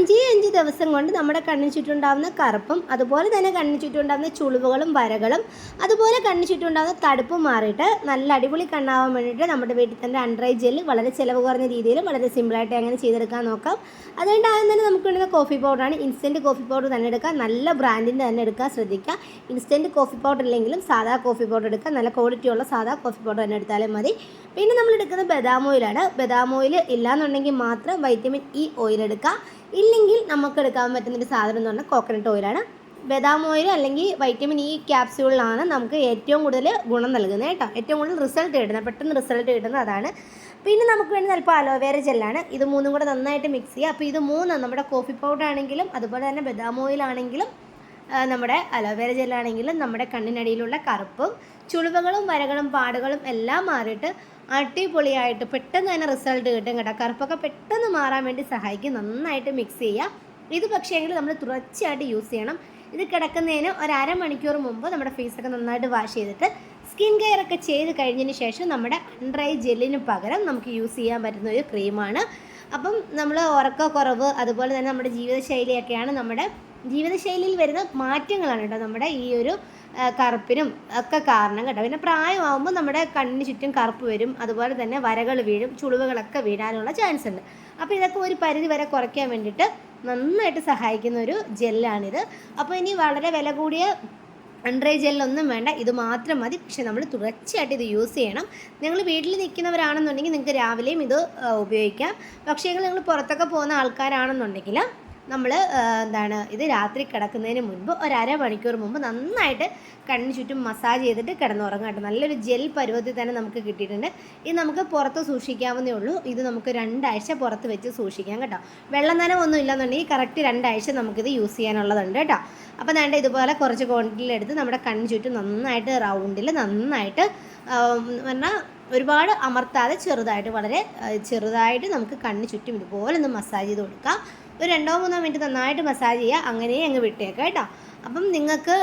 അഞ്ചേ അഞ്ച് ദിവസം കൊണ്ട് നമ്മുടെ കണ്ണിന് ചുറ്റുണ്ടാവുന്ന കറുപ്പും അതുപോലെ തന്നെ കണ്ണിന് ചുറ്റുണ്ടാവുന്ന ചുളിവുകളും വരകളും അതുപോലെ കണ്ണിന് ചുറ്റുണ്ടാവുന്ന തടുപ്പും മാറിയിട്ട് നല്ല അടിപൊളി കണ്ണാവാൻ വേണ്ടിയിട്ട് നമ്മുടെ വീട്ടിൽ തന്നെ അൺഡ്രൈ ജെല്ല് വളരെ ചിലവ് കുറഞ്ഞ രീതിയിൽ വളരെ സിമ്പിളായിട്ട് എങ്ങനെ ചെയ്തെടുക്കാൻ നോക്കാം. അതുകൊണ്ട് ആദ്യം തന്നെ നമുക്ക് വേണ്ടുന്ന കോഫി പൗഡറാണ് ഇൻസ്റ്റന്റ് കോഫി പൗഡർ തന്നെ എടുക്കുക നല്ല ബ്രാൻഡിന്റെ തന്നെ എടുക്കാൻ ശ്രദ്ധിക്കുക ഇൻസ്റ്റന്റ് കോഫി പൗഡർ ഇല്ലെങ്കിലും സാധാ കോഫി പൗഡർ എടുക്കുക നല്ല ക്വാളിറ്റിയുള്ള സാധാ കോഫി പൗഡർ തന്നെ എടുത്താലും മതി. പിന്നെ നമ്മൾ എടുക്കുന്നത് ബദാം ഓയിലാണ് ബദാം ഓയിൽ ഇല്ലാന്നുണ്ടെങ്കിൽ മാത്രം വൈറ്റമിൻ ഇ ഓയിൽ എടുക്കുക ഇല്ലെങ്കിൽ നമുക്ക് എടുക്കാൻ പറ്റുന്ന ഒരു സാധനം എന്ന് പറഞ്ഞാൽ കോക്കനട്ട് ഓയിലാണ് ബദാം ഓയിൽ അല്ലെങ്കിൽ വൈറ്റമിൻ ഇ ക്യാപ്സ്യൂളിലാണ് നമുക്ക് ഏറ്റവും കൂടുതൽ ഗുണം നൽകുന്നത് കേട്ടോ. ഏറ്റവും കൂടുതൽ റിസൾട്ട് കിട്ടുന്നത്. പെട്ടെന്ന് റിസൾട്ട് കിട്ടുന്നത് അതാണ്. പിന്നെ നമുക്ക് വേണ്ടി ചിലപ്പോൾ അലോവേര ജെല്ലാണ് ഇത് മൂന്നും കൂടെ നന്നായിട്ട് മിക്സ് ചെയ്യുക. അപ്പോൾ ഇത് മൂന്ന് നമ്മുടെ കോഫി പൗഡർ ആണെങ്കിലും അതുപോലെ തന്നെ ബദാം ഓയിലാണെങ്കിലും നമ്മുടെ അലോവേര ജെല്ലാണെങ്കിലും നമ്മുടെ കണ്ണിനടിയിലുള്ള കറുപ്പും ചുളിവുകളും വരകളും പാടുകളും എല്ലാം മാറിയിട്ട് അടിപൊളിയായിട്ട് പെട്ടെന്ന് തന്നെ റിസൾട്ട് കിട്ടും കേട്ടോ. കറുപ്പൊക്കെ പെട്ടെന്ന് മാറാൻ വേണ്ടി സഹായിക്കും. നന്നായിട്ട് മിക്സ് ചെയ്യുക. ഇത് പക്ഷേ എങ്കിൽ നമ്മൾ തുടർച്ചയായിട്ട് യൂസ് ചെയ്യണം. ഇത് കിടക്കുന്നതിന് ഒരു അരമണിക്കൂർ മുമ്പ് നമ്മുടെ ഫേസൊക്കെ നന്നായിട്ട് വാഷ് ചെയ്തിട്ട് സ്കിൻ കെയർ ഒക്കെ ചെയ്ത് കഴിഞ്ഞതിന് ശേഷം നമ്മുടെ അൺഡ്രൈ ജെല്ലിന് പകരം നമുക്ക് യൂസ് ചെയ്യാൻ പറ്റുന്ന ഒരു ക്രീമാണ് അപ്പം നമ്മൾ ഉറക്കക്കുറവ് അതുപോലെ തന്നെ നമ്മുടെ ജീവിതശൈലിയൊക്കെയാണ് നമ്മുടെ ജീവിതശൈലിയിൽ വരുന്ന മാറ്റങ്ങളാണ് കേട്ടോ നമ്മുടെ ഈ ഒരു കറുപ്പിനും ഒക്കെ കാരണം കേട്ടോ. പിന്നെ പ്രായമാകുമ്പോൾ നമ്മുടെ കണ്ണിന് ചുറ്റും കറുപ്പ് വരും അതുപോലെ തന്നെ വരകൾ വീഴും ചുളിവുകളൊക്കെ വീഴാനുള്ള ചാൻസ് ഉണ്ട്. അപ്പോൾ ഇതൊക്കെ ഒരു പരിധി വരെ കുറയ്ക്കാൻ വേണ്ടിയിട്ട് നന്നായിട്ട് സഹായിക്കുന്ന ഒരു ജെല്ലാണിത്. അപ്പോൾ ഇനി വളരെ വില കൂടിയ അൺഡ്രൈ ജെല്ലൊന്നും വേണ്ട ഇത് മാത്രം മതി. പക്ഷെ നമ്മൾ തുടർച്ചയായിട്ട് ഇത് യൂസ് ചെയ്യണം. നിങ്ങൾ വീട്ടിൽ നിൽക്കുന്നവരാണെന്നുണ്ടെങ്കിൽ നിങ്ങൾക്ക് രാവിലെയും ഇത് ഉപയോഗിക്കാം. പക്ഷേ നിങ്ങൾ പുറത്തൊക്കെ പോകുന്ന ആൾക്കാരാണെന്നുണ്ടെങ്കിൽ നമ്മൾ എന്താണ് ഇത് രാത്രി കിടക്കുന്നതിന് മുൻപ് ഒരു അരമണിക്കൂർ മുമ്പ് നന്നായിട്ട് കണ്ണിന് ചുറ്റും മസാജ് ചെയ്തിട്ട് കിടന്നുറങ്ങാം കേട്ടോ. നല്ലൊരു ജെൽ പരുവത്തിൽ തന്നെ നമുക്ക് കിട്ടിയിട്ടുണ്ട്. ഇത് നമുക്ക് പുറത്ത് സൂക്ഷിക്കാവുന്നേ ഉള്ളൂ. ഇത് നമുക്ക് രണ്ടാഴ്ച പുറത്ത് വെച്ച് സൂക്ഷിക്കാം കേട്ടോ. വെള്ളം നനവൊന്നും ഇല്ലെന്നുണ്ടെങ്കിൽ കറക്റ്റ് രണ്ടാഴ്ച നമുക്കിത് യൂസ് ചെയ്യാനുള്ളതുണ്ട് കേട്ടോ. അപ്പോൾ വേണ്ട ഇതുപോലെ കുറച്ച് ക്വാണ്ടിറ്റിയിൽ എടുത്ത് നമ്മുടെ കണ്ണിന് ചുറ്റും നന്നായിട്ട് റൗണ്ടിൽ നന്നായിട്ട് പറഞ്ഞാൽ ഒരുപാട് അമർത്താതെ ചെറുതായിട്ട് വളരെ ചെറുതായിട്ട് നമുക്ക് കണ്ണിന് ചുറ്റും ഇതുപോലെ ഒന്ന് മസാജ് ചെയ്ത് കൊടുക്കാം. ഒരു രണ്ടോ മൂന്നോ മിനിറ്റ് നന്നായിട്ട് മസാജ് ചെയ്യുക അങ്ങനെ അങ്ങ് വിട്ടേക്കാം കേട്ടോ. അപ്പം നിങ്ങൾക്ക്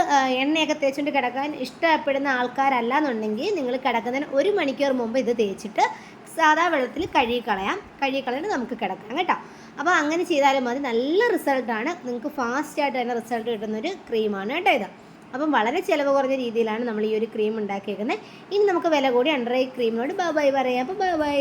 എണ്ണയൊക്കെ തേച്ചുകൊണ്ട് കിടക്കാൻ ഇഷ്ടപ്പെടുന്ന ആൾക്കാരല്ല എന്നുണ്ടെങ്കിൽ നിങ്ങൾ കിടക്കുന്നതിന് ഒരു മണിക്കൂർ മുമ്പ് ഇത് തേച്ചിട്ട് സാധാ വെള്ളത്തിൽ കഴുകി കളയാം കഴുകി കളഞ്ഞിട്ട് നമുക്ക് കിടക്കാം കേട്ടോ. അപ്പോൾ അങ്ങനെ ചെയ്താലും മതി. നല്ല റിസൾട്ടാണ് നിങ്ങൾക്ക് ഫാസ്റ്റായിട്ട് തന്നെ റിസൾട്ട് കിട്ടുന്നൊരു ക്രീമാണ് കേട്ടോ ഇത്. അപ്പം വളരെ ചിലവ് കുറഞ്ഞ രീതിയിലാണ് നമ്മൾ ഈ ഒരു ക്രീം ഉണ്ടാക്കിയേക്കുന്നത്. ഇനി നമുക്ക് വില കൂടി അണ്ടർ ഐ ക്രീമിനോട് ബൈ ബൈ പറയാം. അപ്പോൾ ബൈ ബൈ